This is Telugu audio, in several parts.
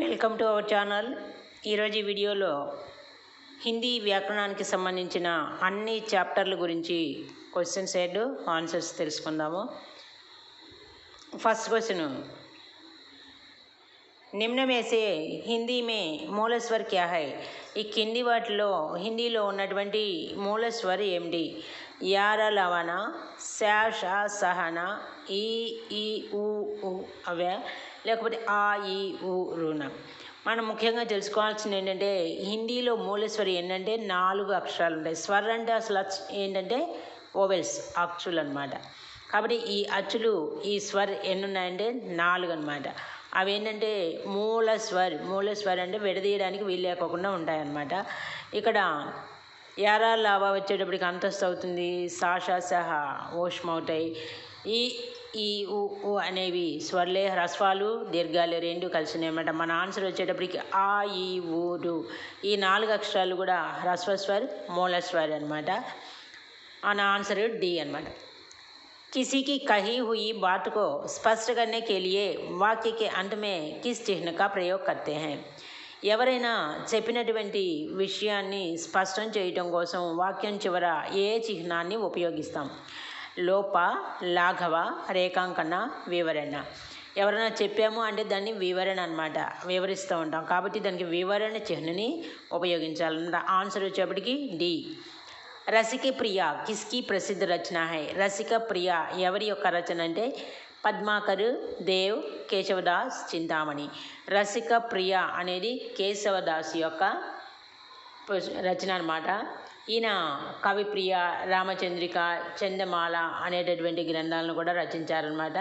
వెల్కమ్ టు అవర్ ఛానల్ ఈరోజు వీడియోలో హిందీ వ్యాకరణానికి సంబంధించిన అన్ని చాప్టర్ల గురించి క్వశ్చన్స్ అండ్ ఆన్సర్స్ తెలుసుకుందాము. ఫస్ట్ క్వశ్చన్ నిమ్న హిందీ మే మూలస్వర్ క్యా హై? ఈ కింది వాటిలో హిందీలో ఉన్నటువంటి మూలస్వర్ ఏమిటి? యార లవణ శాష సహన ఈ ఈ ఊ ఉ అవే. లేకపోతే ఆ ఈ ఊ రుణ మనం ముఖ్యంగా తెలుసుకోవాల్సింది ఏంటంటే హిందీలో మూలస్వరి ఏంటంటే నాలుగు అక్షరాలు ఉంటాయి. స్వర్ అంటే అసలు అచ్- ఏంటంటే ఓవెల్స్ అచ్చులు అనమాట కాబట్టి ఈ అచ్చులు ఈ స్వర్ ఎన్ని ఉన్నాయంటే నాలుగు అనమాట అవి ఏంటంటే మూల స్వర్ మూల స్వర్ అంటే విడదీయడానికి వీలు లేకోకుండా ఉంటాయన్నమాట. ఇక్కడ యారా లాభ వచ్చేటప్పటికి అంతస్తు అవుతుంది. సాషా సహా ఓష్మ అవుతాయి ఈ ఈ ఉ ఉ అనేవి స్వర్లే హ్రస్వాలు దీర్ఘాలు రెండు కలిసినాయి అన్నమాట మన ఆన్సర్ వచ్చేటప్పటికి ఆ ఈ ఊరు ఈ నాలుగు అక్షరాలు కూడా హ్రస్వ స్వర్ మూల స్వర్ అనమాట మన ఆన్సర్ డి అనమాట किसी की कही हुई बात को स्पष्ट करने के लिए वाक्य के अंत में किस चिन्ह का प्रयोग करते हैं ఎవరైనా చెప్పినటువంటి విషయాన్ని స్పష్టం చేయటం కోసం వాక్యం చివర ఏ చిహ్నాన్ని ఉపయోగిస్తాం లోప లాఘవ రేఖాంకన వివరణ. ఎవరైనా చెప్పాము అంటే దాన్ని వివరణ అనమాట వివరిస్తూ ఉంటాం. కాబట్టి దానికి వివరణ చిహ్నని ఉపయోగించాలన్నమాట ఆన్సర్ వచ్చేప్పటికి డి. రసిక ప్రియ కిస్కి ప్రసిద్ధ రచన హై. రసిక ప్రియ ఎవరి యొక్క రచన అంటే పద్మాకర్ దేవ్ కేశవదాస్ చింతామణి. రసిక ప్రియ అనేది కేశవదాస్ యొక్క రచన అనమాట ఈయన కవిప్రియ రామచంద్రిక చందమాల అనేటటువంటి గ్రంథాలను కూడా రచించారనమాట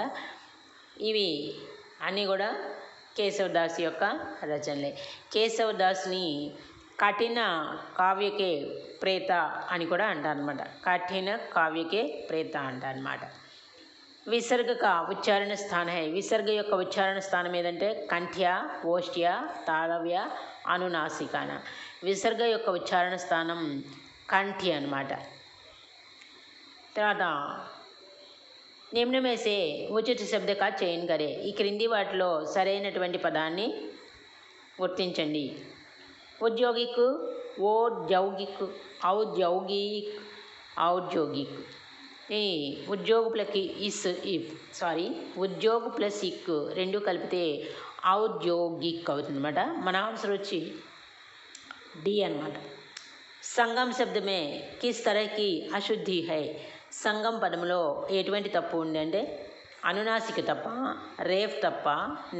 ఇవి అన్నీ కూడా కేశవదాస్ యొక్క రచనలే. కేశవదాస్ని కఠిన కావ్యకే ప్రేత అని కూడా అంటారనమాట కఠిన కావ్యకే ప్రేత అంటారనమాట విసర్గక ఉచ్చారణ స్థానం విసర్గ యొక్క ఉచ్చారణ స్థానం ఏదంటే కంఠ్య ఓష్ట్య తాళవ్య అనునాసికాన. విసర్గ యొక్క ఉచ్చారణ స్థానం కంఠి అనమాట తర్వాత నిమ్నమేసే ఉచిత శబ్దక కా చయన్ కరే. ఈ క్రింది వాటిలో సరైనటువంటి పదాన్ని గుర్తించండి. ఉద్యోగిక్ ఓద్యౌగిక్ ఔద్యోగిక్ ఔద్యోగిక్. ఈ ఉద్యోగు ప్లకి ఇస్ ఇఫ్ సారీ ఉద్యోగు ప్లస్ ఇక్ రెండు కలిపితే ఔద్యోగిక్ అవుతుందన్నమాట. మన ఆన్సర్ వచ్చి డి అనమాట సంగం శబ్దమే కిస్ తరహకి అశుద్ధి హై. సంగం పదములో ఎటువంటి తప్పు ఉందంటే అనునాసిక తప్ప రేఫ్ తప్ప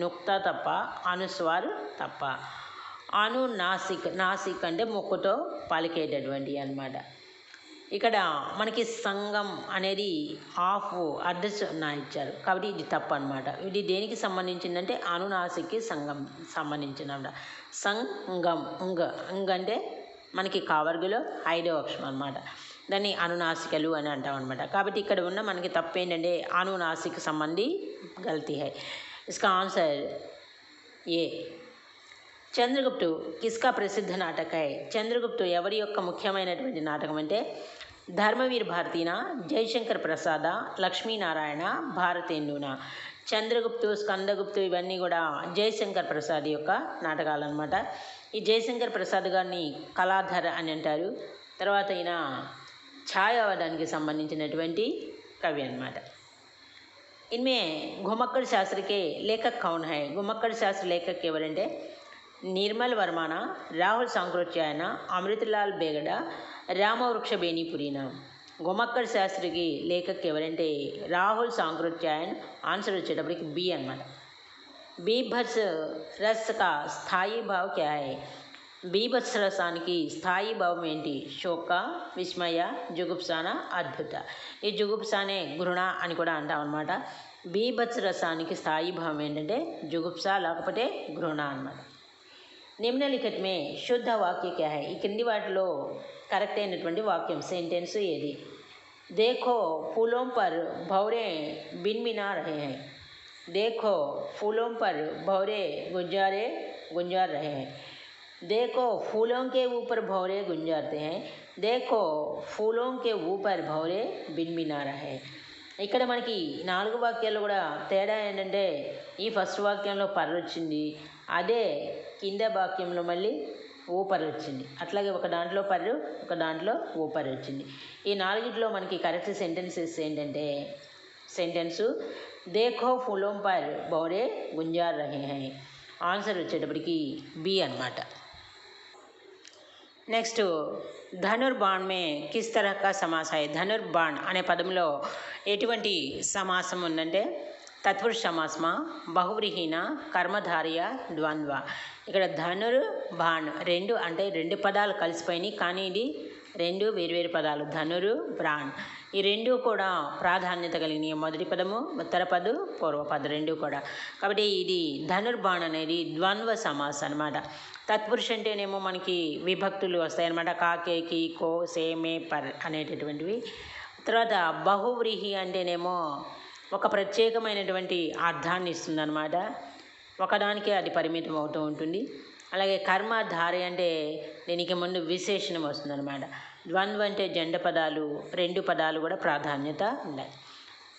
నుక్తా తప్ప అనుస్వార్ తప్ప. అనునాసిక్ నాసిక్ అంటే ముక్కుతో పలికేటటువంటి అన్నమాట. ఇక్కడ మనకి సంఘం అనేది ఆఫ్ అడ్రస్ నా ఇచ్చారు. కాబట్టి ఇది తప్పు అనమాట ఇది దేనికి సంబంధించిందంటే అనునాసికి సంఘం సంబంధించిన సంగం ఉంగ ఉంగ అంటే మనకి కావర్గులో ఐదో అక్షరం అనమాట దాన్ని అనునాసికలు అని అంటాం అనమాట కాబట్టి ఇక్కడ ఉన్న మనకి తప్పు ఏంటంటే అనునాసిక సంబంధి గల్తీ హై. ఇస్కా ఆన్సర్ ఏ. చంద్రగుప్తు కిస్కా ప్రసిద్ధ నాటక. హై చంద్రగుప్తు ఎవరి యొక్క ముఖ్యమైనటువంటి నాటకం అంటే ధర్మవీర్ భారతీన జయశంకర్ ప్రసాద లక్ష్మీనారాయణ భారతేందున. చంద్రగుప్తు స్కందగుప్తు ఇవన్నీ కూడా జయశంకర్ ప్రసాద్ యొక్క నాటకాలు అనమాట ఈ జయశంకర్ ప్రసాద్ గారిని కళాధర్ అని అంటారు తర్వాత ఈయన ఛాయావాదానికి సంబంధించినటువంటి కవి అన్నమాట इनमें घुमक्कड़ शास्त्र के लेखक कौन है घुमक्कड़ शास्त्र लेखक ఎవరంటే నిర్మల్ వర్మాన రాహుల్ సాంకృత్యాయన అమృతలాల్ బేగడ రామవృక్ష బేనిపురిన గుమక్కడ్ శాస్త్రికి లేఖక్ ఎవరంటే రాహుల్ సాంకృత్యాయన్ ఆన్సర్ వచ్చేటప్పటికి బి అనమాట బీభత్స్ రస్ కా స్థాయి భావ్ క్యా హై బీభత్స్ రసానికి స్థాయి భావం ఏంటి శోక విస్మయ జుగుప్సాన అద్భుత ఈ జుగుప్సానే గృణ అని కూడా అంటాం అనమాట బీభత్స్ రసానికి స్థాయి భావం ఏంటంటే జుగుప్స లేకపోతే గృణ అనమాట నిమ్నలిఖిత్ మే శుద్ధ వాక్య క్యా హై ఈ కింది వాటిలో కరెక్ట్ అయినటువంటి వాక్యం సెంటెన్స్ ఏది देखो फूलों पर भौरे बिनबिना रहे हैं देखो फूलों पर भौरे गुंजारे गुंजार रहे हैं देखो फूलों के ऊपर भौरे गुंजारते हैं देखो फूलों के ऊपर भौरे बिनबिना रहे हैं ఇక్కడ మనకి నాలుగు వాక్యాలు కూడా తేడా ఏంటంటే ఈ ఫస్ట్ వాక్యంలో పర్రు వచ్చింది అదే కింద వాక్యంలో మళ్ళీ ఓ పర్రు వచ్చింది అట్లాగే ఒక దాంట్లో పర్రు ఒక దాంట్లో ఓ పర్రు వచ్చింది ఈ నాలుగిట్లో మనకి కరెక్ట్ సెంటెన్సెస్ ఏంటంటే సెంటెన్సు దేఖో ఫూలోం పర్ బౌరే గుంజార్ రహే హై ఆన్సర్ వచ్చేటప్పటికి బి అన్నమాట నెక్స్ట్ ధనుర్బాణ్ మే కిస్ తరహ సమాసాయి ధనుర్బాణ్ అనే పదంలో ఎటువంటి సమాసం ఉందంటే తత్పురుష సమాసమా బహువ్రీహీన కర్మధార్య ద్వంద్వ ఇక్కడ ధనుర్ బాణ్ రెండు అంటే రెండు పదాలు కలిసిపోయినాయి కానీ ఇది రెండు వేర్వేరు పదాలు. ధనురు బ్రాణ్ ఈ రెండు కూడా ప్రాధాన్యత కలిగిన మొదటి పదము ఉత్తర పదు పూర్వపద రెండు కూడా. కాబట్టి ఇది ధనుర్బాణ్ అనేది ద్వంద్వ సమాస్ అనమాట తత్పురుష అంటేనేమో మనకి విభక్తులు వస్తాయన్నమాట. కాకేకి కో సేమే పర్ అనేటటువంటివి. తర్వాత బహువ్రీహి అంటేనేమో ఒక ప్రత్యేకమైనటువంటి అర్థాన్ని ఇస్తుందన్నమాట. ఒకదానికే అది పరిమితం అవుతూ ఉంటుంది. అలాగే కర్మధారి అంటే దీనికి ముందు విశేషణం వస్తుందన్నమాట. ద్వంద్వ అంటే జండ పదాలు రెండు పదాలు కూడా ప్రాధాన్యత ఉన్నాయి.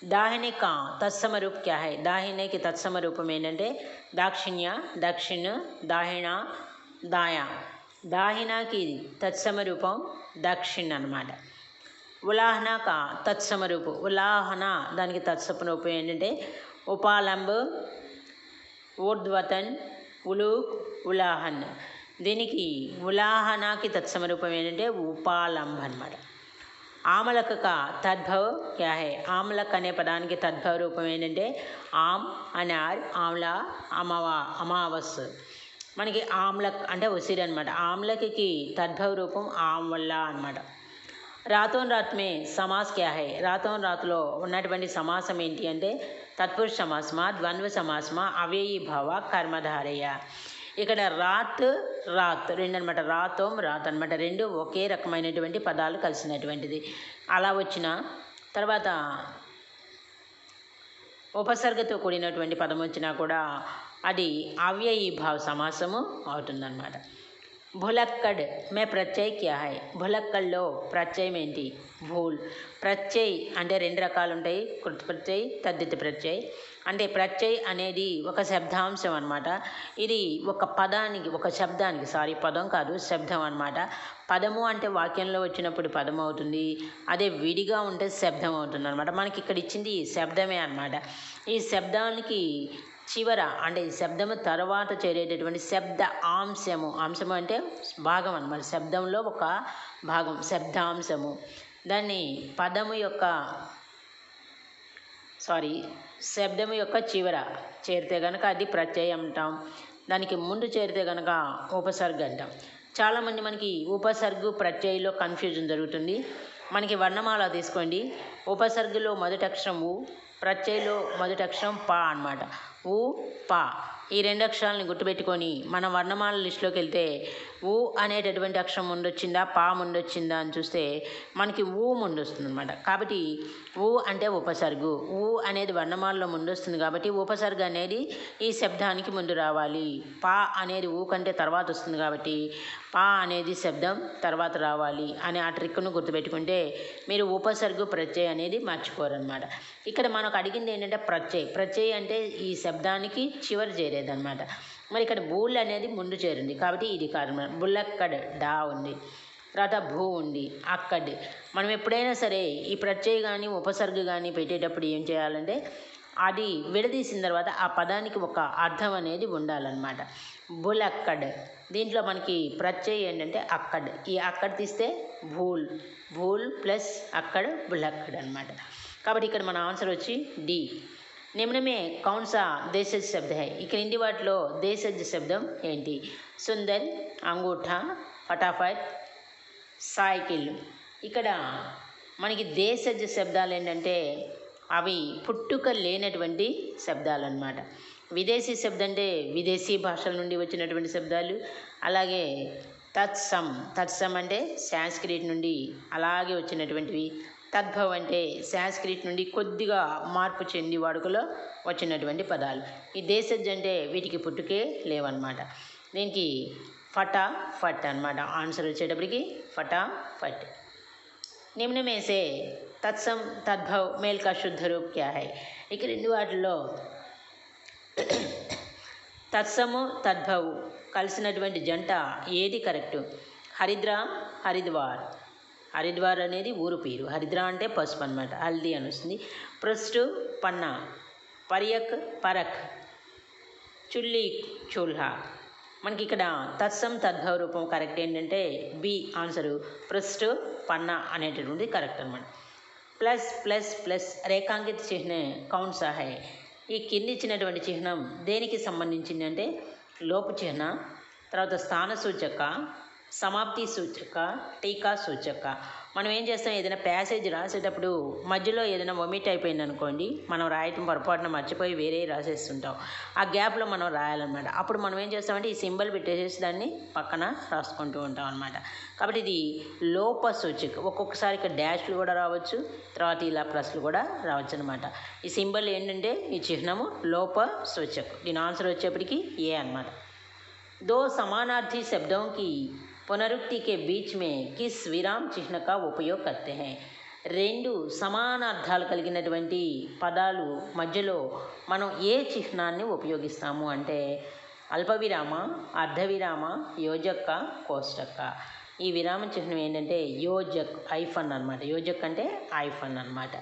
దాహిని కా తత్సమ రూప్ క్యా హై? దాహినేకి తత్సమ రూపం ఏంటంటే దాక్షిణ్య దక్షిణ దాహిణ దాయా. దాహినాకి తత్సమ రూపం దక్షిణ అనమాట ఉలాహన కా తత్సమ రూపు ఉలాహన దానికి తత్సమ రూపం ఏంటంటే ఉపాలంబ్ ఊర్ధ్వతన్ ఉలూక్ ఉలాహన్. దీనికి ఉలాహనాకి తత్సమ రూపం ఏంటంటే ఉపాలంబ అనమాట ఆమలక తద్భవ్ క్యా హై? అనే పదానికి తద్భవ రూపం ఏంటంటే ఆమ్ అనార్ ఆమ్ల అమవా అమావస్. మనకి ఆమ్లక్ అంటే ఉసిరి అనమాట ఆమ్లకి తద్భవ రూపం ఆమ్ వల్ల అనమాట రాతోన్ రాత్ మే సమాస్ క్యా హై? రాతోన్ రాత్లో ఉన్నటువంటి సమాసం ఏంటి అంటే తత్పురుష సమాసమా ద్వంద్వ సమాసమా అవ్యయీ భావ కర్మధారయ. ఇక్కడ రాత్ రాత్ రెండు అనమాట రాతోం రాత్ అనమాట రెండు ఒకే రకమైనటువంటి పదాలు కలిసినటువంటిది. అలా వచ్చిన తర్వాత ఉపసర్గతో కూడినటువంటి పదం వచ్చినా కూడా అది అవ్యయీభావ సమాసము అవుతుందన్నమాట. భులక్కడ్ మే ప్రత్యయ్ క్యా హై? భులక్కడ్లో ప్రత్యయం ఏంటి భూల్. ప్రత్యయ్ అంటే రెండు రకాలు ఉంటాయి కృత ప్రత్యయ్ తద్దిత ప్రత్యయ్. అంటే ప్రత్యయ్ అనేది ఒక శబ్దాంశం అనమాట ఇది ఒక పదానికి ఒక శబ్దానికి సారీ పదం కాదు శబ్దం అనమాట పదము అంటే వాక్యంలో వచ్చినప్పుడు పదం అవుతుంది. అదే విడిగా ఉంటే శబ్దం అవుతుంది అనమాట మనకి ఇక్కడ ఇచ్చింది శబ్దమే అనమాట ఈ శబ్దానికి చివర అంటే శబ్దము తర్వాత చేరేటటువంటి శబ్ద అంశము అంశము అంటే భాగం అనమాట శబ్దంలో ఒక భాగం శబ్దాంశము. దాన్ని పదము యొక్క సారీ శబ్దము యొక్క చివర చేరితే కనుక అది ప్రత్యయం అంటాం. దానికి ముందు చేరితే కనుక ఉపసర్గ అంటాం. చాలామంది మనకి ఉపసర్గు ప్రత్యయలో కన్ఫ్యూజన్ జరుగుతుంది. మనకి వర్ణమాల తీసుకోండి. ఉపసర్గలో మొదటి అక్షరం ఊ ప్రత్యయలో మొదటి అక్షరం పా అనమాట ఊ పా. ఈ రెండు అక్షరాలను గుర్తుపెట్టుకొని మన వర్ణమాల లిస్టులోకి వెళ్తే ఊ అనేటటువంటి అక్షరం ఉండొచ్చిందా పా ముందొచ్చిందా అని చూస్తే మనకి ఊ ముండొస్తుంది అనమాట కాబట్టి ఊ అంటే ఉపసర్గు. ఊ అనేది వర్ణమాలలో ముండొస్తుంది వస్తుంది కాబట్టి ఉపసర్గ అనేది ఈ శబ్దానికి ముందు రావాలి. పా అనేది ఊ కంటే తర్వాత వస్తుంది కాబట్టి పా అనేది శబ్దం తర్వాత రావాలి అనే ఆ ట్రిక్ను గుర్తుపెట్టుకుంటే మీరు ఉపసర్గు ప్రత్యయం అనేది మర్చిపోరనమాట ఇక్కడ మనకు అడిగింది ఏంటంటే ప్రత్యయ. ప్రత్యయ అంటే ఈ శబ్దానికి చివరి చేరేదనమాట మరి ఇక్కడ బూల్ అనేది ముందు చేరింది. కాబట్టి ఇది కారణం. బుల్లక్కడ్ డా ఉంది. తర్వాత భూ ఉంది. అక్కడ్. మనం ఎప్పుడైనా సరే ఈ ప్రత్యయ కానీ ఉపసర్గ కానీ పెట్టేటప్పుడు ఏం చేయాలంటే అది విడదీసిన తర్వాత ఆ పదానికి ఒక అర్థం అనేది ఉండాలన్నమాట. బులక్కడ్. దీంట్లో మనకి ప్రత్యయం ఏంటంటే అక్కడ్. ఈ అక్కడ తీస్తే భూల్. భూల్ ప్లస్ అక్కడ్ బుల్లక్కడ్ అనమాట కాబట్టి ఇక్కడ మన ఆన్సర్ వచ్చి డి. నిమ్నమే కౌన్సా దేశజ శబ్ద హై ఈ వాటిలో దేశజ శబ్దం ఏంటి? సుందర్ అంగూఠా ఫటాఫట్ సాయికిల్. ఇక్కడ మనకి దేశజ శబ్దాలు ఏంటంటే అవి పుట్టుక లేనటువంటి శబ్దాలు అన్నమాట. విదేశీ శబ్దం అంటే విదేశీ భాషల నుండి వచ్చినటువంటి శబ్దాలు. అలాగే తత్సం తత్సం అంటే సాంస్క్రిట్ నుండి అలాగే వచ్చినటువంటివి. తద్భవ్ అంటే సాంస్క్రిట్ నుండి కొద్దిగా మార్పు చెంది వాడుకలో వచ్చినటువంటి పదాలు. ఈ దేశజ్ అంటే వీటికి పుట్టుకే లేవన్నమాట. దీనికి ఫటా ఫట్ అనమాట ఆన్సర్ వచ్చేటప్పటికి ఫటా ఫట్. నిమ్నమేసే తత్సం తద్భవ్ మేల్కా శుద్ధ రూప్ క్యా హై? ఈ క్రింది తత్సము తద్భవ్ కలిసినటువంటి జంట ఏది కరెక్టు? హరిద్ర హరిద్వార్. హరిద్వార్ అనేది ఊరు పేరు. హరిద్ర అంటే పసుపు అనమాట హల్దీ అని వస్తుంది. ప్రస్ట్ పన్నా. పరియక్ పరక్. చుల్లి చుల్హా. మనకి ఇక్కడ తత్సం తద్భవ రూపం కరెక్ట్ ఏంటంటే బి ఆన్సరు. ప్రస్ట్ పన్నా అనేటటువంటిది కరెక్ట్ అనమాట ప్లస్ ప్లస్ ప్లస్ రేఖాంకిత చిహ్న కౌన్ సహాయ్. ఈ కింది ఇచ్చినటువంటి చిహ్నం దేనికి సంబంధించింది అంటే లోపు చిహ్న తర్వాత స్థాన సూచక సమాప్తి సూచక టీకా సూచక. మనం ఏం చేస్తాం? ఏదైనా ప్యాసేజ్ రాసేటప్పుడు మధ్యలో ఏదైనా వొమిట్ అయిపోయింది అనుకోండి మనం రాయటం పొరపాటున మర్చిపోయి వేరే రాసేస్తుంటాం. ఆ గ్యాప్లో మనం రాయాలన్నమాట. అప్పుడు మనం ఏం చేస్తామంటే ఈ సింబల్ పెట్టేసేసి దాన్ని పక్కన రాసుకుంటూ ఉంటాం అనమాట కాబట్టి ఇది లోప సూచిక. ఒక్కొక్కసారి ఇక్కడ డాష్లు కూడా రావచ్చు తర్వాత ఇలా ప్లస్లు కూడా రావచ్చు అనమాట ఈ సింబల్ ఏంటంటే ఈ చిహ్నము లోప సూచకం. దీని ఆన్సర్ వచ్చేప్పటికి ఏ అనమాట దో సమానార్థి శబ్దంకి पुनरुक्ति के बीच में किस विराम चिह्न का उपयोग करते हैं రెండు సమాన అర్థాలు కలిగినటువంటి పదాలు మధ్యలో మనం ఏ చిహ్నాన్ని ఉపయోగిస్తాము అంటే అల్పవిరామ అర్ధవిరామ యోజక్క కోష్టక్క ఈ విరామ చిహ్నం ఏంటంటే యోజక్ ఐఫన్ అనమాట యోజక్ అంటే ఐఫన్ అనమాట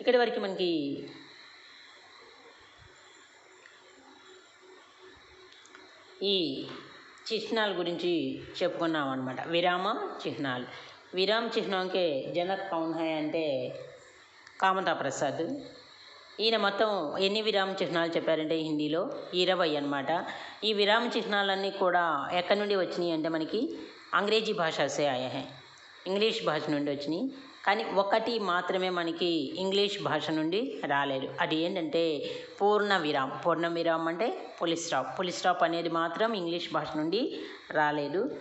ఇక్కడి వరకు మనకి ఈ చిహ్నాల గురించి చెప్పుకున్నాం అనమాట విరామ చిహ్నాలు. విరామ చిహ్నంకే జనక్ కౌన్ హై అంటే కామతా ప్రసాద్ ఈయన మొత్తం ఎన్ని విరామ చిహ్నాలు చెప్పారంటే హిందీలో? ఇరవై అనమాట ఈ విరామ చిహ్నాలన్నీ కూడా ఎక్కడి నుండి వచ్చినాయి అంటే మనకి అంగ్రేజీ భాష సే ఆయా ఇంగ్లీష్ భాష నుండి వచ్చినాయి. కానీ ఒకటి మాత్రమే మనకి ఇంగ్లీష్ భాష నుండి రాలేదు. అది ఏంటంటే పూర్ణ విరామ్. పూర్ణ విరామ్ అంటే పులి స్టాప్. పులి స్టాప్ అనేది మాత్రం ఇంగ్లీష్ భాష నుండి రాలేదు.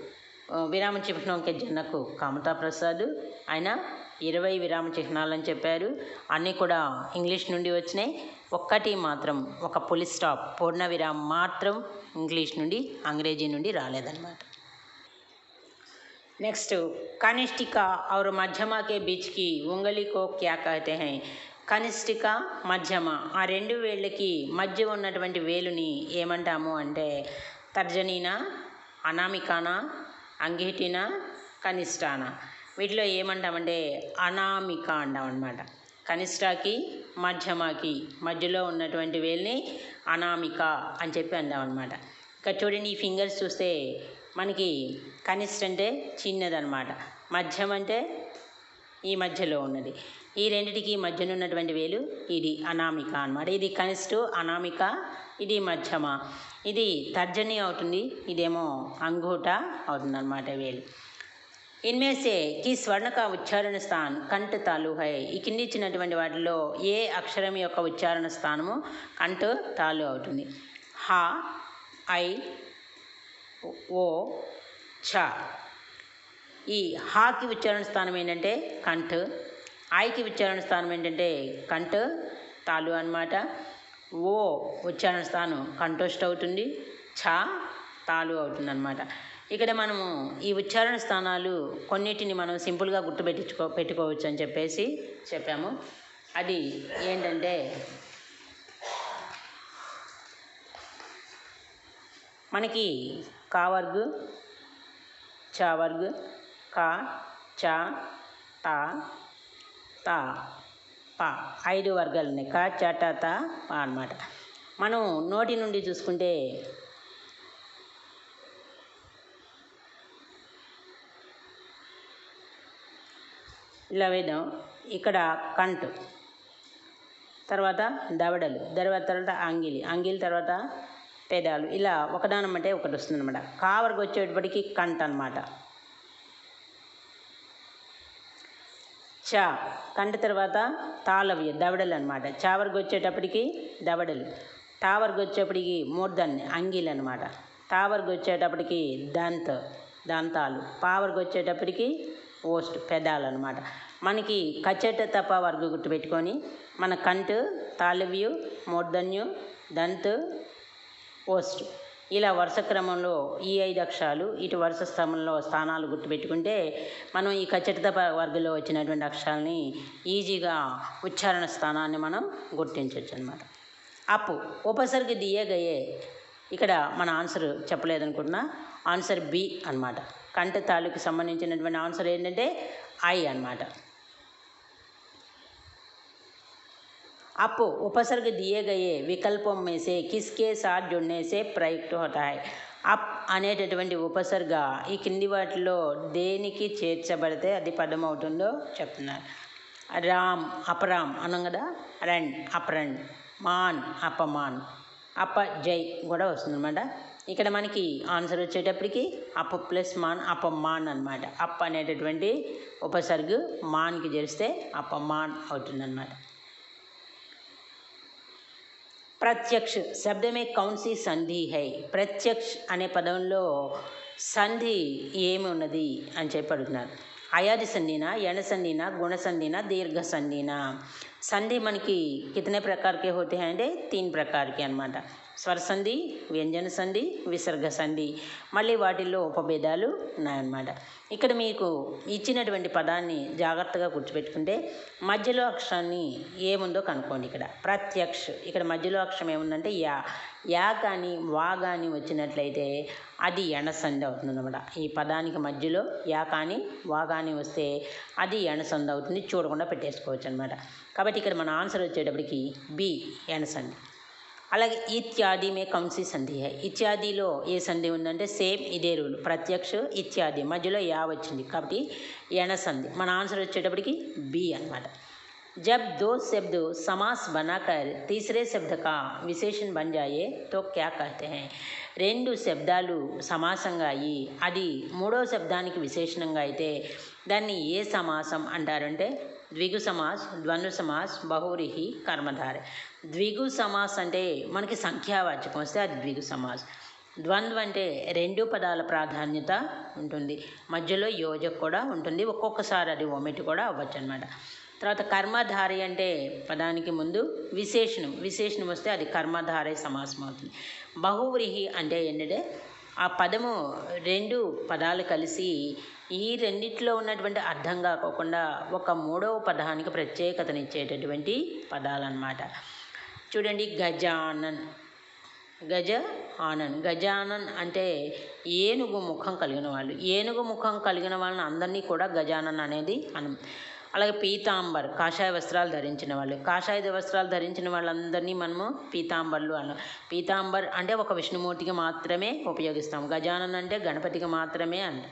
విరామ చిహ్నంకే జనకు కామతా ప్రసాద్. ఆయన ఇరవై విరామ చిహ్నాలని చెప్పారు. అన్నీ కూడా ఇంగ్లీష్ నుండి వచ్చినాయి. ఒక్కటి మాత్రం ఒక పులి స్టాప్ పూర్ణ విరామం మాత్రం ఇంగ్లీష్ నుండి అంగ్రేజీ నుండి రాలేదన్నమాట. नेक्स्ट कनिष्ठिका और मध्यमा के बीच की उंगली को क्या कहते हैं కనిష్ఠిక మధ్యమ ఆ రెండు వేళ్ళకి మధ్య ఉన్నటువంటి వేలుని ఏమంటాము అంటే తర్జనీనా అనామికానా అంగిటినా కనిష్టాన వీటిలో ఏమంటామంటే అనామిక అంటాం అనమాట కనిష్టాకి మధ్యమాకి మధ్యలో ఉన్నటువంటి వేల్ని అనామిక అని చెప్పి అంటాం అనమాట ఇక్కడ చూడండి ఈ ఫింగర్స్ చూస్తే మనకి కనిష్ట అంటే చిన్నదనమాట మధ్యం అంటే ఈ మధ్యలో ఉన్నది. ఈ రెండిటికి మధ్యన ఉన్నటువంటి వేలు ఇది అనామిక అన్నమాట. ఇది కనిష్ట అనామిక ఇది మధ్యమ. ఇది తర్జని అవుతుంది ఇదేమో అంగూట అవుతుంది అనమాట వేలు. ఇన్మే సే కి స్వర్ణక ఉచ్చారణ స్థాన్ కంట్ తాలుహై. ఈ కింది ఇచ్చినటువంటి వాటిలో ఏ అక్షరం యొక్క ఉచ్చారణ స్థానము కంట్ తాలు అవుతుంది. హ ఐ ఓ ఛ. ఈ హాకి ఉచ్చారణ స్థానం ఏంటంటే కంఠ్ ఐకి ఉచ్చారణ స్థానం ఏంటంటే కంఠ్ తాలు అనమాట ఓ ఉచ్చారణ స్థానం కంఠోష్ట అవుతుంది ఛ తాలు అవుతుంది అనమాట ఇక్కడ మనము ఈ ఉచ్చారణ స్థానాలు కొన్నిటిని మనం సింపుల్గా గుర్తుపెట్టించుకో పెట్టుకోవచ్చు అని చెప్పేసి చెప్పాము. అది ఏంటంటే మనకి కావర్గు వర్గ్ చ వర్గ్ కా చ తా తా పా ఐదు వర్గాలు ఉన్నాయి. కా చ ట త ప అనమాట మనం నోటి నుండి చూసుకుంటే ఇలా వేద్దాం. ఇక్కడ కంట్ తర్వాత దవడలు తర్వాత తర్వాత అంగిలి అంగిలి తర్వాత పెదాలు. ఇలా ఒకదానమంటే ఒకటి వస్తుంది అనమాట కావరకు వచ్చేటప్పటికి కంట అనమాట చ కంట తర్వాత తాళవ్య దవడలు అనమాట చావరికి వచ్చేటప్పటికి దవడలు. టా వరకు వచ్చేటప్పటికి మూర్ధన్య అంగీలు అనమాట తా వచ్చేటప్పటికి దంత దంతాలు. పా వచ్చేటప్పటికి ఓస్ట్ పెదాలు అనమాట మనకి కచ్చట తప్ప వరకు గుర్తుపెట్టుకొని మన కంటు తాళవ్యు మూర్ధన్యు దంత్ ఓస్ట్ ఇలా వరుస క్రమంలో ఈ ఐదు అక్షరాలు ఇటు వరుస స్థానంలో స్థానాలు గుర్తుపెట్టుకుంటే మనం ఈ ఖచ్చిత వర్గంలో వచ్చినటువంటి అక్షరాలని ఈజీగా ఉచ్చారణ స్థానాన్ని మనం గుర్తించవచ్చు అనమాట అప్పు. ఉపసర్గ దియగయే ఇక్కడ మన ఆన్సర్ చెప్పలేదనుకుంటున్నా. ఆన్సర్ బి అన్నమాట. కంట తాలూకు సంబంధించినటువంటి ఆన్సర్ ఏంటంటే ఐ అన్నమాట. अप उपसर्ग दिए गए विकल्पों में से किसके साथ जुड़ने से प्रयुक्त होता है అప్ అనేటటువంటి ఉపసర్గ ఈ కింది వాటిలో దేనికి చేర్చబడితే అది పదం అవుతుందో చెప్తున్నారు రామ్ అపరామ్ అన్నాం కదా రణ్ అపరణ్ మాన్ అపమాన్ అప జై కూడా వస్తుందన్నమాట ఇక్కడ మనకి ఆన్సర్ వచ్చేటప్పటికి అప్ ప్లస్ మాన్ అపమాన్ అనమాట అప్ అనేటటువంటి ఉపసర్గ మాన్కి చేరిస్తే అపమాన్ అవుతుందన్నమాట ప్రత్యక్ష శబ్దమే కౌన్సీ సంధి హై. ప్రత్యక్ష అనే పదంలో సంధి ఏమి ఉన్నది అని చెప్పి అడుగుతున్నారు. అయాది సంధినా యణ సంధినా గుణ సంధినా దీర్ఘ సంధినా? సంధి మనకి కితనే ప్రకారకే హోతే అండి తీన్ ప్రకారకే అనమాట స్వరసంధి వ్యంజన సంధి విసర్గ సంధి మళ్ళీ వాటిల్లో ఉపభేదాలు ఉన్నాయన్నమాట. ఇక్కడ మీకు ఇచ్చినటువంటి పదాన్ని జాగ్రత్తగా గుర్తుపెట్టుకుంటే మధ్యలో అక్షరాన్ని ఏముందో కనుక్కోండి ఇక్కడ. ప్రత్యక్ష. ఇక్కడ మధ్యలో అక్షరం ఏముందంటే యా. యా కానీ వా కానీ వచ్చినట్లయితే అది ఎణసంధి అవుతుంది అనమాట ఈ పదానికి మధ్యలో యా కానీ వా కానీ వస్తే అది ఎణసంధి అవుతుంది. చూడకుండా పెట్టేసుకోవచ్చు అనమాట కాబట్టి ఇక్కడ మన ఆన్సర్ వచ్చేటప్పటికి బి ఎణసంధి అలాగే ఇత్యాది మే కౌన్సీ సంధి హై ఇత్యాదిలో ఏ సంధి ఉందంటే సేమ్ ఇదే రూల్ ప్రత్యక్ష ఇత్యాది మధ్యలో యా వచ్చింది కాబట్టి ఎణ సంధి మన ఆన్సర్ వచ్చేటప్పటికి బి అనమాట जब दो शब्द समास बनाकर तीसरे शब्द का विशेषण बन जाए तो क्या कहते हैं రెండు శబ్దాలు సమాసంగా అయ్యి అది మూడో శబ్దానికి విశేషణంగా అయితే దాన్ని ఏ సమాసం అంటారంటే ద్విగు సమాస్ ద్వంద్వ సమాస్ బహురిహి కర్మధార ద్విగు సమాస్ అంటే మనకి సంఖ్యావాచకం వస్తే అది ద్విగు సమాస్. ద్వంద్వ అంటే రెండు పదాల ప్రాధాన్యత ఉంటుంది. మధ్యలో యోజక్ కూడా ఉంటుంది. ఒక్కొక్కసారి అది ఒమిటి కూడా అవ్వచ్చు అనమాట తర్వాత కర్మధారి అంటే పదానికి ముందు విశేషణం. విశేషణం వస్తే అది కర్మధారే సమాసం అవుతుంది. బహువ్రీహి అంటే ఏంటంటే ఆ పదము రెండు పదాలు కలిసి ఈ రెండిట్లో ఉన్నటువంటి అర్థం కాకోకుండా ఒక మూడవ పదానికి ప్రత్యేకతనిచ్చేటటువంటి పదాలన్నమాట. చూడండి గజానన్. గజ ఆనన్ గజానన్ అంటే ఏనుగు ముఖం కలిగిన వాళ్ళు. ఏనుగు ముఖం కలిగిన వాళ్ళని అందరినీ కూడా గజానన్ అనేది అనం అలాగే పీతాంబర్ కాషాయ వస్త్రాలు ధరించిన వాళ్ళు. కాషాయ వస్త్రాలు ధరించిన వాళ్ళందరినీ మనము పీతాంబర్లు అన్నాం. పీతాంబర్ అంటే ఒక విష్ణుమూర్తికి మాత్రమే ఉపయోగిస్తాం. గజానన్ అంటే గణపతికి మాత్రమే అంట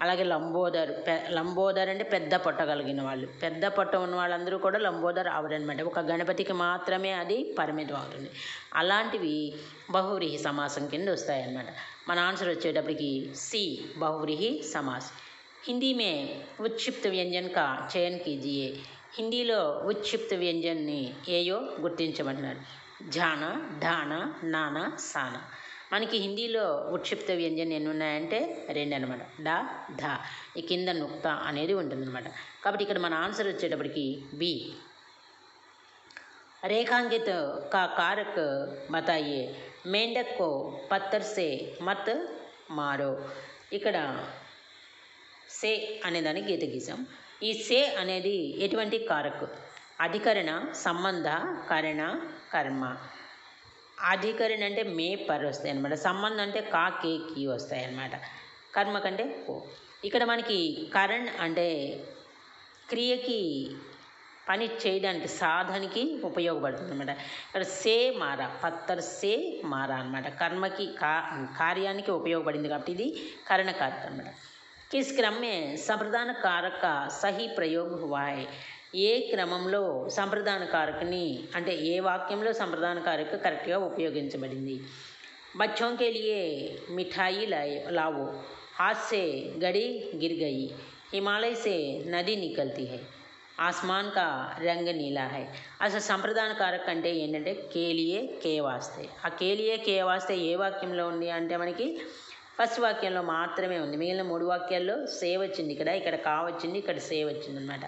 అలాగే లంబోదర్ లంబోదర్ అంటే పెద్ద పొట్ట కలిగిన వాళ్ళు. పెద్ద పొట్ట ఉన్న వాళ్ళందరూ కూడా లంబోదర్ ఆవిడనమాట. ఒక గణపతికి మాత్రమే అది పరిమితం అవుతుంది. అలాంటివి బహువ్రీహి సమాసం కింద వస్తాయన్నమాట. మన ఆన్సర్ వచ్చేటప్పటికి సి బహువ్రీహి సమాసం. हिंदी में उच्छिप्त व्यंजन का चयन कीजिए హిందీలో ఉక్షిప్త వ్యంజన్ని ఏయో గుర్తించమంటున్నారు జాన ఢాన నాన సాన మనకి హిందీలో ఉక్షిప్త వ్యంజన్ ఎన్ని ఉన్నాయంటే రెండు అనమాట డా ధా ఈ కింద నుక్త అనేది ఉంటుందన్నమాట కాబట్టి ఇక్కడ మన ఆన్సర్ వచ్చేటప్పటికి బి रेखांकित का कारक बताइए मेंढक को पत्थर से मत मारो ఇక్కడ సే అనేదాన్ని గీత గీసాం. ఈ సే అనేది ఎటువంటి కారక్ అధికరణ సంబంధ కరణ కర్మ. అధికరణ అంటే మే పర్ వస్తాయి అనమాట సంబంధం అంటే కా కే కీ వస్తాయి అనమాట కర్మ కంటే ఓ. ఇక్కడ మనకి కరణ్ అంటే క్రియకి పని చేయడానికి సాధనకి ఉపయోగపడుతుంది అనమాట ఇక్కడ సే మారా పత్తర్ సే మారా అనమాట కర్మకి కా కార్యానికి ఉపయోగపడింది కాబట్టి ఇది కరణకారక అనమాట किस क्रम में సంప్రదాన కారక సహీ ప్రయోగ హువా హై ఏ క్రమంలో సంప్రదాన కారకని అంటే ఏ వాక్యంలో సంప్రదాన కారక కరెక్ట్గా ఉపయోగించబడింది बच्चों के लिए मिठाई लाए लाओ हाथ से गड़ी गिर गई हिमालय से नदी निकलती है ఆస్మాన్ కా రంగ నీలా హై అసలు సంప్రదాన కారక్ అంటే ఏంటంటే కేలియే కే వాస్తే ఆ కేలియే కే వాస్తే ఏ వాక్యంలో ఉంది అంటే మనకి ఫస్ట్ వాక్యంలో మాత్రమే ఉంది. మిగిలిన మూడు వాక్యాల్లో సేవ్ వచ్చింది ఇక్కడ ఇక్కడ కావచ్చింది ఇక్కడ సేవ్ వచ్చింది అనమాట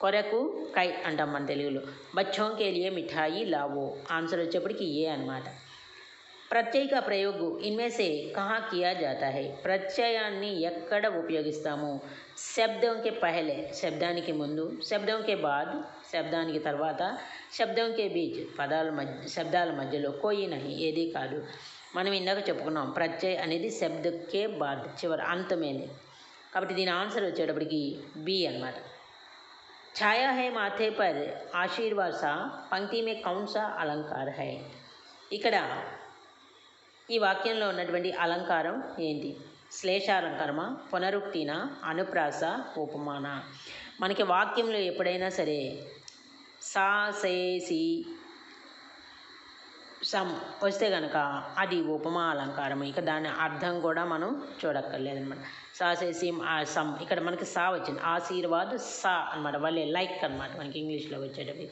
కొరకు కై అంటాం మన తెలుగులో. బచ్చోంకే కేలియే మిఠాయి లావో. ఆన్సర్ వచ్చేప్పటికి ఏ అనమాట ప్రత్యేక ప్రయోగు ఇన్మేసే కహా కియా జాతా హై. ప్రత్యయాన్ని ఎక్కడ ఉపయోగిస్తాము? శబ్దంకే పహలే శబ్దానికి ముందు శబ్దంకే బాద్ శబ్దానికి తర్వాత శబ్దంకే బీచ్ పదాల మధ్య శబ్దాల మధ్యలో. కోయినహి ఏది కాదు. మనం ఇందాక చెప్పుకున్నాం ప్రత్యయ అనేది శబ్దకే బాద్ చివరి అంతమేది కాబట్టి దీని ఆన్సర్ వచ్చేటప్పటికి బి అన్నమాట छाया है माथे पर आशीर्वाद सा పంక్తి మే కౌన్ సా అలంకార హై ఇక్కడ ఈ వాక్యంలో ఉన్నటువంటి అలంకారం ఏంటి శ్లేషాలంకారమా పునరుక్తిన అనుప్రాస ఉపమాన మనకి వాక్యంలో ఎప్పుడైనా సరే సా సే సి సమ్ వస్తే కనుక అది ఉపమా అలంకారం ఇక దాని అర్థం కూడా మనం చూడక్కర్లేదు అనమాట సా ఆ సమ్ ఇక్కడ మనకి సా వచ్చింది. ఆశీర్వాద్ సా అనమాట వాళ్ళే లైక్ అనమాట మనకి ఇంగ్లీష్లో వచ్చేటప్పుడు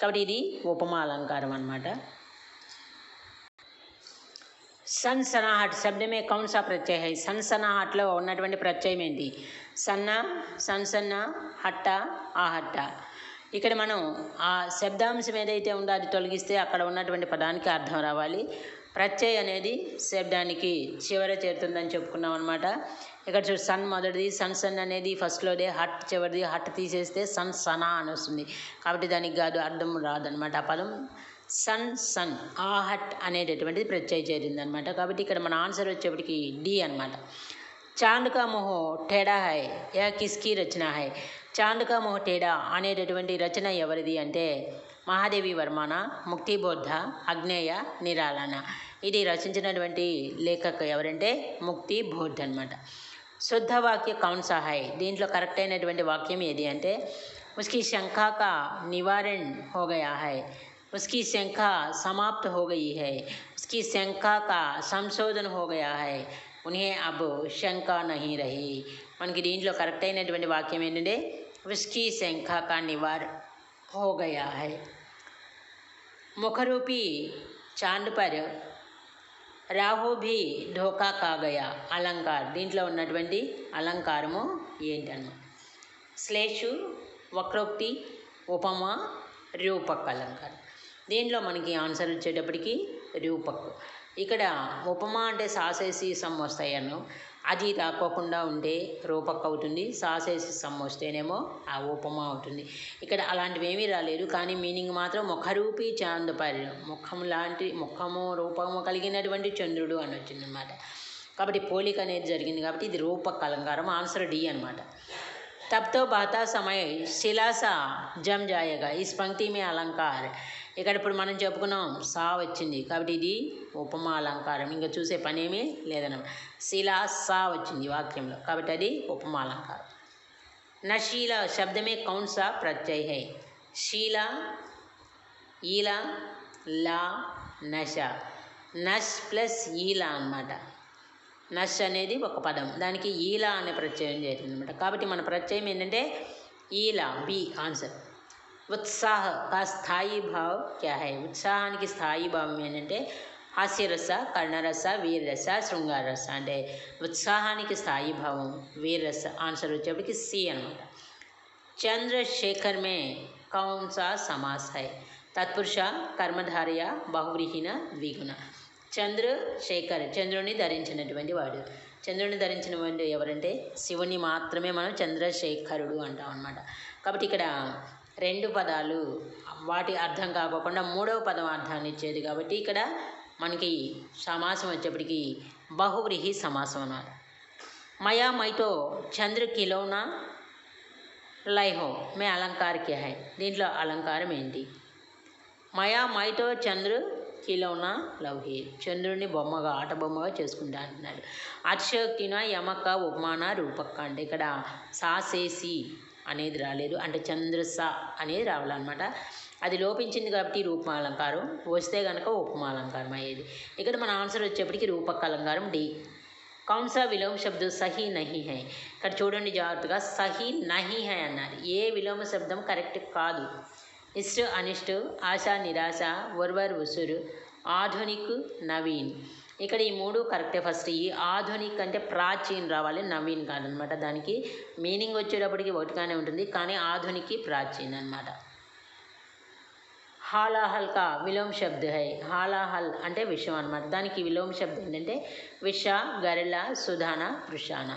కాబట్టి ఇది ఉపమా అలంకారం అనమాట సన్సనాహట్ శబ్దమే కౌన్సా ప్రత్యయ. సన్సనాహట్లో ఉన్నటువంటి ప్రత్యయం ఏంటి? సన్న సన్సన్న హట్ట ఆహట్ట. ఇక్కడ మనం ఆ శబ్దాంశం ఏదైతే ఉందో అది తొలగిస్తే అక్కడ ఉన్నటువంటి పదానికి అర్థం రావాలి. ప్రత్యయ అనేది శబ్దానికి చివర చేరుతుందని చెప్పుకున్నాం అనమాట ఇక్కడ చూడు సన్ మొదటిది సన్ సన్ అనేది ఫస్ట్లోదే హట్ చివరిది హట్ తీసేస్తే సన్ సనా అని వస్తుంది. కాబట్టి దానికి కాదు అర్థం రాదనమాట ఆ పదం సన్ సన్ ఆ హట్ అనేటటువంటిది ప్రత్యయ చేరింది అనమాట కాబట్టి ఇక్కడ మన ఆన్సర్ వచ్చేప్పటికి డి అనమాట చాంద్ కా మొహో టేడా హై యా కిస్కి రచన హై. చాంద్ కా మొహ టేడా అనేటటువంటి రచన ఎవరిది అంటే మహాదేవి వర్మన ముక్తిబోద్ధ అగ్నేయ నిరాళన ఇది రచించినటువంటి లేఖకు ఎవరంటే ముక్తి బోద్ధ్ అనమాట శుద్ధ వాక్య కౌన్ సా హై దీంట్లో కరెక్ట్ అయినటువంటి వాక్యం ఏది అంటే ఉస్కి శంఖా కా నివారణ హో గయా హై उसकी शंका समाप्त हो गई है उसकी शंका का संशोधन हो गया है उन्हें अब శంక నహి రహి మనకి దీంట్లో కరెక్ట్ అయినటువంటి వాక్యం ఏంటంటే ఉస్కి శంఖ కా నివార్ హో. గయా హై ముఖరూపి చాంద్ పర్ రాహు భీ ధోకా కాగయా. అలంకార్. దీంట్లో ఉన్నటువంటి అలంకారము ఏంటన్న శ్లేషు వక్రోక్తి ఉపమా రూపక్ అలంకారం. దీంట్లో మనకి ఆన్సర్ వచ్చేటప్పటికి రూపక్. ఇక్కడ ఉపమా అంటే సాసేసి సమ్ వస్తాయను. అది రాకోకుండా ఉంటే రూపక్ అవుతుంది సాసేసి సమ్ వస్తేనేమో ఆ ఉపమా అవుతుంది ఇక్కడ అలాంటివి ఏమీ రాలేదు కానీ మీనింగ్ మాత్రం ముఖరూపి చాందపరి ముఖం లాంటి ముఖము రూపము కలిగినటువంటి చంద్రుడు అని వచ్చిందనమాట కాబట్టి పోలిక అనేది జరిగింది కాబట్టి ఇది రూపక్ అలంకారం ఆన్సర్ డి అనమాట तब तो बहता समय शिला सा జమ్ జాయేగా ఈ పంక్తి మే అలంకార్ ఇక్కడ ఇప్పుడు మనం చెప్పుకున్నాం సా వచ్చింది కాబట్టి ఇది ఉపమా అలంకారం ఇంకా చూసే పనేమీ లేదన్నమాట శిలా సా వచ్చింది వాక్యంలో. కాబట్టి అది ఉపమా అలంకారం నశీల శబ్దమే కౌన్ సా ప్రత్యయ హై. శీల ఈల లా నశ. నష్ ప్లస్ ఈల అన్నమాట. నష్ అనేది ఒక పదం. దానికి ఈలా అనే ప్రత్యయం చేసింది అనమాట కాబట్టి మన ప్రత్యయం ఏంటంటే ఈలా బి ఆన్సర్. ఉత్సాహ స్థాయి భావం క్యా హై ఉత్సాహానికి స్థాయి భావం ఏంటంటే హాస్యరస కర్ణరస వీరరస శృంగారరస అంటే ఉత్సాహానికి స్థాయి భావం వీరరస ఆన్సర్ వచ్చేప్పటికి సి అనమాట చంద్రశేఖర్ మే కౌన్సా సమాస్ హై తత్పురుష కర్మధారయ బహువ్రీహిన ద్విగుణ చంద్రశేఖర్ చంద్రుని ధరించినటువంటి వాడు। చంద్రుని ధరించిన వాడు ఎవరంటే శివుని మాత్రమే మనం చంద్రశేఖరుడు అంటాం అనమాట కాబట్టి ఇక్కడ రెండు పదాలు. వాటి అర్థం కాకోకుండా మూడవ పదం అర్థాన్ని ఇచ్చేది కాబట్టి ఇక్కడ మనకి సమాసం వచ్చేప్పటికి బహువ్రీహి సమాసం అన్నారు మయా మైతో చంద్ర కిలోనా లైహో మే అలంకారికి హై? దీంట్లో అలంకారం ఏంటి? మయా మైతో చంద్ర కిలోన లవ్హి చంద్రుడిని బొమ్మగా ఆట బొమ్మగా చేసుకుంటా అంటున్నాడు. అతిశయోక్తిన యమక ఉపమాన రూపక్క అంటే ఇక్కడ సాసేసి అనేది రాలేదు. అంటే చంద్రస అనేది రావాలన్నమాట. అది లోపించింది కాబట్టి రూపమాలంకారం. వస్తే కనుక ఉపమాలంకారం అయ్యేది. ఇక్కడ మన ఆన్సర్ వచ్చేప్పటికి రూపక అలంకారం డి. కౌన్ సా విలోమ శబ్దం సహీ నహి హై. ఇక్కడ చూడండి జాగ్రత్తగా. సహీ నహి హై అన్నారు. ఏ విలోమ శబ్దం కరెక్ట్ కాదు. ఇష్ట అనిష్ట ఆశ నిరాశ వర్వర్ ఉసురు ఆధునిక్ నవీన్. ఇక్కడ ఈ మూడు కరెక్టే ఫస్ట్ ఈ ఆధునిక్ అంటే ప్రాచీన్ రావాలి నవీన్ కాదనమాట దానికి. మీనింగ్ వచ్చేటప్పటికి ఒకటిగానే ఉంటుంది కానీ ఆధునికి ప్రాచీన్ అనమాట హాలాహల్ కా విలోమ శబ్ద హై. హాలాహల్ అంటే విషం అనమాట దానికి విలోమ శబ్దం ఏంటంటే విష గరిల సుధాన వృషాన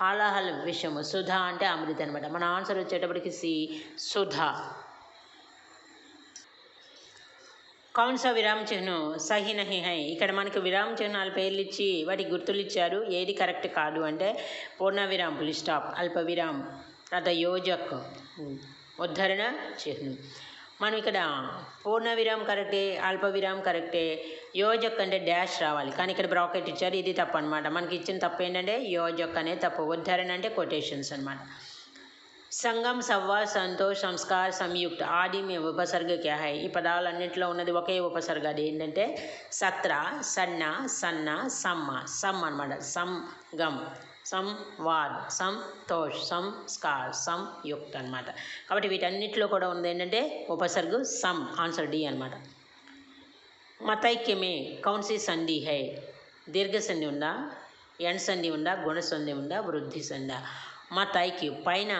హాలాహల్ విషము సుధా అంటే అమృత అనమాట మన ఆన్సర్ వచ్చేటప్పటికి సి సుధా. కౌన్ సా విరామ చిహ్నం సహి నహి హై. ఇక్కడ మనకి విరామ చిహ్నాల పేర్లు ఇచ్చి వాటికి గుర్తులు ఇచ్చారు ఏది కరెక్ట్ కాదు అంటే పూర్ణ విరామ్ పులి స్టాప్ అల్ప విరామ్ తర్వాత యోజక్ ఉద్ధరణ చిహ్నం. మనం ఇక్కడ పూర్ణ విరామ్ కరెక్టే అల్ప విరామ్ కరెక్టే యోజక్ అంటే డాష్ రావాలి. కానీ ఇక్కడ బ్రాకెట్ ఇచ్చారు ఇది తప్పు అనమాట మనకి ఇచ్చిన తప్పు ఏంటంటే యోజక్ అనే తప్పు ఉద్ధరణ అంటే కొటేషన్స్ అనమాట సంగం సంవాద్ సంతోష్ సంస్కార్ సంయుక్త ఆది మే ఉపసర్గ క్యా హై? ఈ పదాలన్నింటిలో ఉన్నది ఒకే ఉపసర్గ అది ఏంటంటే సత్ర సన్న సన్న సమ్మ. సమ్ అనమాట సంగం సంవాద్ సంతోష్ సంస్కార్ సంయుక్త అనమాట కాబట్టి వీటన్నిటిలో కూడా ఉంది ఏంటంటే ఉపసర్గు సమ్ ఆన్సర్ డి అనమాట మతైక్యమే మే సంధి హై. దీర్ఘ సంధి ఉందా? ఎండ్ సంధి ఉందా? గుణ సంధి ఉందా? వృద్ధి సంధి. మా పైన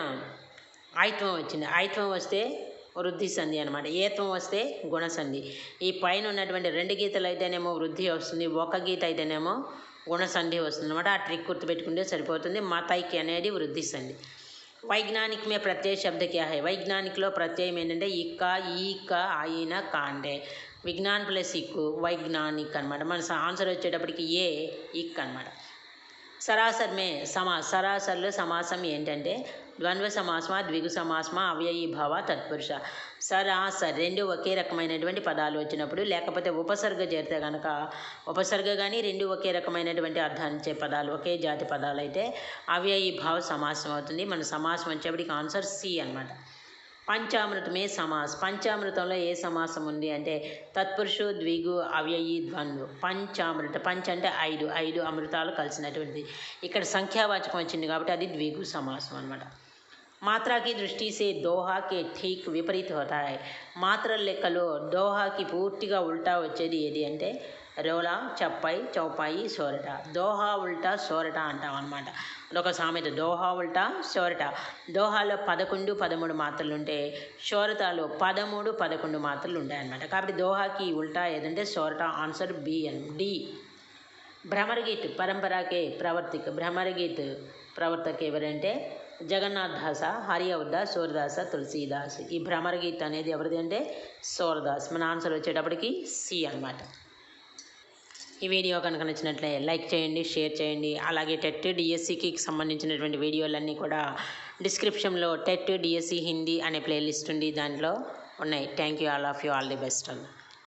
ఆయిత్వం వచ్చింది. ఆయిత్వం వస్తే వృద్ధి సంధి అనమాట ఏత్వం వస్తే గుణసంధి ఈ పైన ఉన్నటువంటి రెండు గీతలు అయితేనేమో వృద్ధి వస్తుంది. ఒక గీత అయితేనేమో గుణసంధి వస్తుంది అనమాట ఆ ట్రిక్ గుర్తుపెట్టుకుంటే సరిపోతుంది. మా అనేది వృద్ధి సంధి. వైజ్ఞానిక్ మే ప్రత్యయ శబ్ద క్యా హై? వైజ్ఞానిక్లో ప్రత్యయం ఏంటంటే ఇక్క ఈక ఆయన కాండే. విజ్ఞాన్ ప్లస్ ఇక్కు వైజ్ఞానిక్ అనమాట మన ఆన్సర్ వచ్చేటప్పటికి ఏ ఇక్ అనమాట సరాసర్ మే సమా సరాసర్లో సమాసం ఏంటంటే ద్వంద్వ సమాసమా ద్విగు సమాసమా అవ్యయీభావ తత్పురుష సరాసర్ రెండు ఒకే రకమైనటువంటి పదాలు వచ్చినప్పుడు లేకపోతే ఉపసర్గ చేరితే కనుక ఉపసర్గ కానీ రెండు ఒకే రకమైనటువంటి అర్థాన్నిచ్చే పదాలు ఒకే జాతి పదాలు అయితే అవ్యయీభావ సమాసం అవుతుంది మన సమాసం వచ్చేప్పటికి ఆన్సర్ సి అనమాట పంచామృతమే సమాస్ పంచామృతంలో ఏ సమాసం ఉంది అంటే తత్పురుషు ద్విగు అవ్యయి ద్వంద్వు. పంచామృత పంచ అంటే ఐదు ఐదు అమృతాలు కలిసినటువంటిది. ఇక్కడ సంఖ్యావాచకం వచ్చింది కాబట్టి అది ద్విగు సమాసం అనమాట మాత్రాకి దృష్టి సే దోహాకి ఠీక్ విపరీత హోతాయి మాత్రల లెక్కలో దోహాకి పూర్తిగా ఉల్టా వచ్చేది ఏది అంటే రోలా చప్పాయి చౌపాయి సోరట. దోహా ఉల్టా సోరట అంటాం అనమాట ఒక సామెత దోహా ఉల్టా షోరట. దోహాలో పదకొండు పదమూడు మాత్రలు ఉంటే షోరతాలో పదమూడు పదకొండు మాత్రలు ఉంటాయన్నమాట కాబట్టి దోహాకి ఉల్టా ఏదంటే సోరట ఆన్సర్ బి అని. డి. భ్రమరగీత్ పరంపరాకే ప్రవర్తిక భ్రమరగీత్ ప్రవర్తక ఎవరంటే జగన్నాథ్ దాస హరియవద్ద సూరదాస తులసీదాస్. ఈ భ్రమరగీత్ అనేది ఎవరిది అంటే సూరదాస్. మన ఆన్సర్ వచ్చేటప్పటికి సి అనమాట ఈ వీడియో కనుక నచ్చినట్లే లైక్ చేయండి షేర్ చేయండి. అలాగే టెట్ డిఎస్సికి సంబంధించినటువంటి వీడియోలన్నీ కూడా డిస్క్రిప్షన్లో టెట్ డిఎస్సి హిందీ అనే ప్లేలిస్ట్ ఉంది దాంట్లో ఉన్నాయి. Thank you all of you all the best అన్న